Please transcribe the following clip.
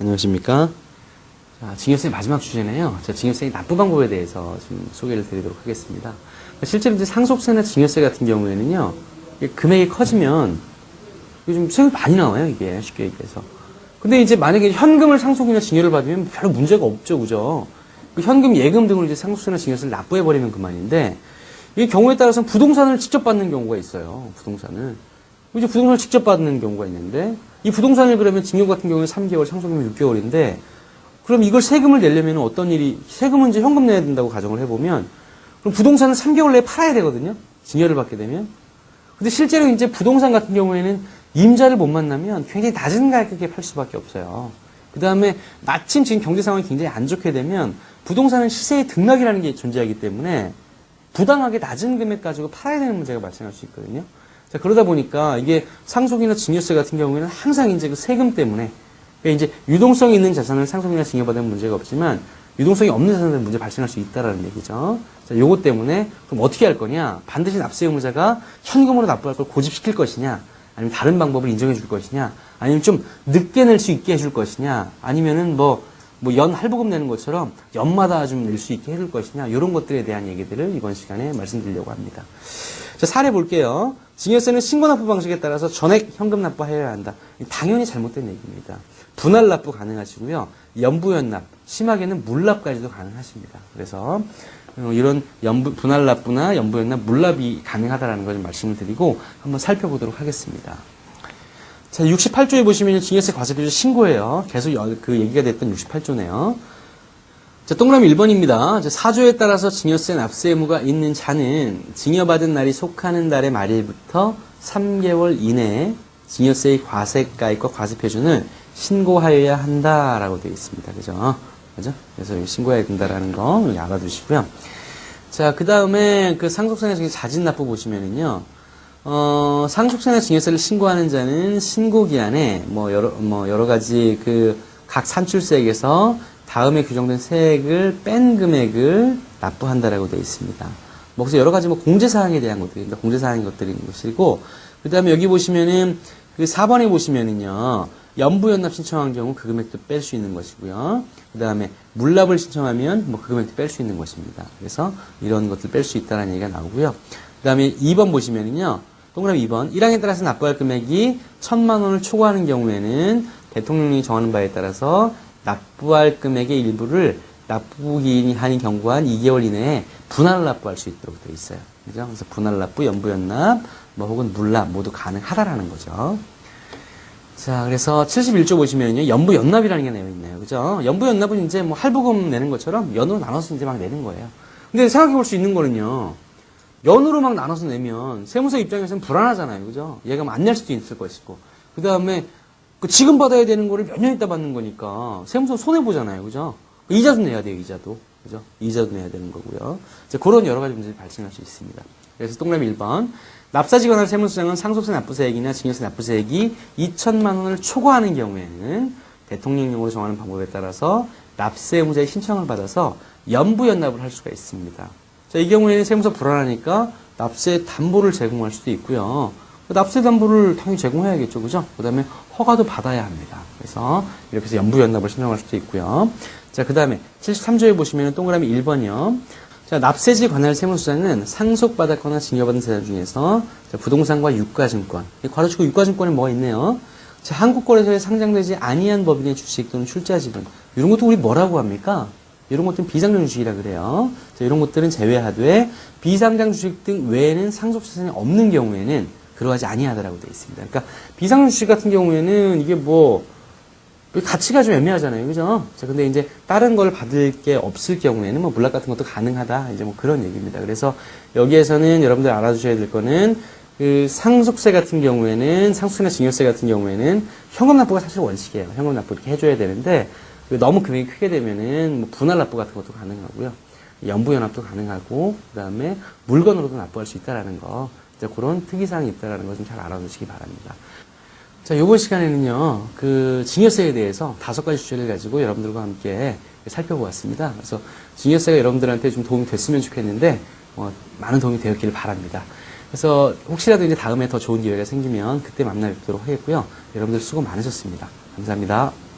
안녕하십니까. 자, 징여세의 마지막 주제네요. 자, 징여세의 납부 방법에 대해서 좀 소개를 드리도록 하겠습니다. 실제로 이제 상속세나 징여세 같은 경우에는요, 금액이 커지면 요즘 세금이 많이 나와요, 이게. 쉽게 얘기해서. 근데 이제 만약에 현금을 상속이나 징여를 받으면 별로 문제가 없죠, 그죠? 그 현금, 예금 등을 이제 상속세나 징여세를 납부해 버리면 그만인데, 이 경우에 따라서는 부동산을 직접 받는 경우가 있어요, 부동산을. 이제 부동산을 직접 받는 경우가 있는데, 이 부동산을 그러면 징역 같은 경우는 3개월, 상속이면 6개월인데, 그럼 이걸 세금을 내려면 어떤 일이, 세금은 이제 현금 내야 된다고 가정을 해보면, 그럼 부동산은 3개월 내에 팔아야 되거든요? 징여를 받게 되면. 근데 실제로 이제 부동산 같은 경우에는 임자를 못 만나면 굉장히 낮은 가격에 팔 수밖에 없어요. 그 다음에 마침 지금 경제 상황이 굉장히 안 좋게 되면 부동산은 시세의 등락이라는 게 존재하기 때문에 부당하게 낮은 금액 가지고 팔아야 되는 문제가 발생할 수 있거든요. 자, 그러다 보니까 이게 상속이나 증여세 같은 경우에는 항상 이제 그 세금 때문에 그러니까 이제 유동성이 있는 자산을 상속이나 증여받으면 문제가 없지만 유동성이 없는 자산은 문제 발생할 수 있다라는 얘기죠. 자, 요것 때문에 그럼 어떻게 할 거냐? 반드시 납세 의무자가 현금으로 납부할 걸 고집시킬 것이냐? 아니면 다른 방법을 인정해 줄 것이냐? 아니면 좀 늦게 낼 수 있게 해줄 것이냐? 아니면은 뭐, 뭐연 할부금 내는 것처럼 연마다 좀 낼 수 있게 해줄 것이냐? 이런 것들에 대한 얘기들을 이번 시간에 말씀드리려고 합니다. 자, 사례 볼게요. 증여세는 신고납부 방식에 따라서 전액 현금 납부하여야 한다. 당연히 잘못된 얘기입니다. 분할 납부 가능하시고요. 연부연납, 심하게는 물납까지도 가능하십니다. 그래서 어, 이런 연부, 분할 납부나 연부연납, 물납이 가능하다라는 걸좀 말씀을 드리고 한번 살펴보도록 하겠습니다. 자, 68조에 보시면 증여세 과세표시 신고예요. 계속 여- 그 얘기가 됐던 68조네요. 자, 동그라미 1번입니다. 4조에 따라서 증여세 납세 의무가 있는 자는 증여받은 날이 속하는 달의 말일부터 3개월 이내에 증여세의 과세가액과 과세표준을 신고하여야 한다라고 되어 있습니다. 그죠? 그죠? 그래서 신고해야 된다라는 거 알아두시고요. 자, 그 다음에 그 상속세나 증여 자진 납부 보시면은요. 어, 상속세나 증여세를 신고하는 자는 신고 기한에 뭐 여러 뭐 여러 가지 그 각 산출세액에서 다음에 규정된 세액을 뺀 금액을 납부한다라고 되어 있습니다. 뭐 그래서 여러 가지 뭐 공제 사항에 대한 것들입니다. 공제 사항인 것들인 것이고 그다음에 여기 보시면은 그 4번에 보시면은요. 연부 연납 신청한 경우 그 금액도 뺄 수 있는 것이고요. 그 다음에 물납을 신청하면 뭐 그 금액도 뺄 수 있는 것입니다. 그래서 이런 것들 뺄 수 있다는 얘기가 나오고요. 그 다음에 2번 보시면은요. 동그라미 2번 1항에 따라서 납부할 금액이 1천만 원을 초과하는 경우에는 대통령이 정하는 바에 따라서 납부할 금액의 일부를 납부기한이 경과한 2개월 이내에 분할 납부할 수 있도록 되어 있어요. 그죠? 그래서 분할 납부, 연부연납, 뭐 혹은 물납 모두 가능하다라는 거죠. 자, 그래서 71조 보시면요. 연부연납이라는 게 내어 있네요. 그죠? 연부연납은 이제 뭐 할부금 내는 것처럼 연으로 나눠서 이제 막 내는 거예요. 근데 생각해 볼 수 있는 거는요. 연으로 막 나눠서 내면 세무서 입장에서는 불안하잖아요. 그죠? 얘가 안 낼 수도 있을 것이고. 그 다음에 그 지금 받아야 되는 거를 몇 년 있다 받는 거니까 세무서 손해 보잖아요. 그죠? 이자도 내야 돼요. 이자도. 그죠? 이자도 내야 되는 거고요. 이제 그런 여러 가지 문제들이 발생할 수 있습니다. 그래서 동그라미 1번. 납사지 관할 세무서장은 상속세 납부세액이나 증여세 납부세액이 2천만 원을 초과하는 경우에는 대통령령으로 정하는 방법에 따라서 납세 의무자의 신청을 받아서 연부 연납을 할 수가 있습니다. 자, 이 경우에는 세무서 불안하니까 납세 담보를 제공할 수도 있고요. 그 납세 담보를 당연히 제공해야겠죠. 그죠? 그 다음에 허가도 받아야 합니다. 그래서 이렇게 해서 연부 연납을 신청할 수도 있고요. 자, 그 다음에 73조에 보시면 동그라미 1번이요. 자, 납세지 관할 세무서장은 상속받았거나 증여받은 세자 중에서 자, 부동산과 유가증권, 이 괄호치고 유가증권에 뭐가 있네요. 자, 한국거래소에 상장되지 아니한 법인의 주식 또는 출자 지분 이런 것도 우리 뭐라고 합니까? 이런 것들은 비상장 주식이라 그래요. 자, 이런 것들은 제외하되 비상장 주식 등 외에는 상속 재산이 없는 경우에는 그러하지 아니하다라고 되어 있습니다. 그러니까 주식 같은 경우에는 이게 뭐 가치가 좀 애매하잖아요. 그죠? 자, 근데 이제 다른 걸 받을 게 없을 경우에는 뭐 물락 같은 것도 가능하다. 이제 뭐 그런 얘기입니다. 그래서 여기에서는 여러분들 알아두셔야 될 거는 그 상속세 같은 경우에는 상속세나 증여세 같은 경우에는 현금 납부가 사실 원칙이에요. 현금 납부 이렇게 해줘야 되는데 그 너무 금액이 크게 되면은 뭐 분할 납부 같은 것도 가능하고요. 연부연합도 가능하고 그다음에 물건으로도 납부할 수 있다라는 거. 이제 그런 특이사항이 있다라는 거좀잘 알아두시기 바랍니다. 자, 요번 시간에는요, 그, 증여세에 대해서 다섯 가지 주제를 가지고 여러분들과 함께 살펴보았습니다. 그래서 증여세가 여러분들한테 좀 도움이 됐으면 좋겠는데, 어, 많은 도움이 되었기를 바랍니다. 그래서 혹시라도 이제 다음에 더 좋은 기회가 생기면 그때 만나 뵙도록 하겠고요. 여러분들 수고 많으셨습니다. 감사합니다.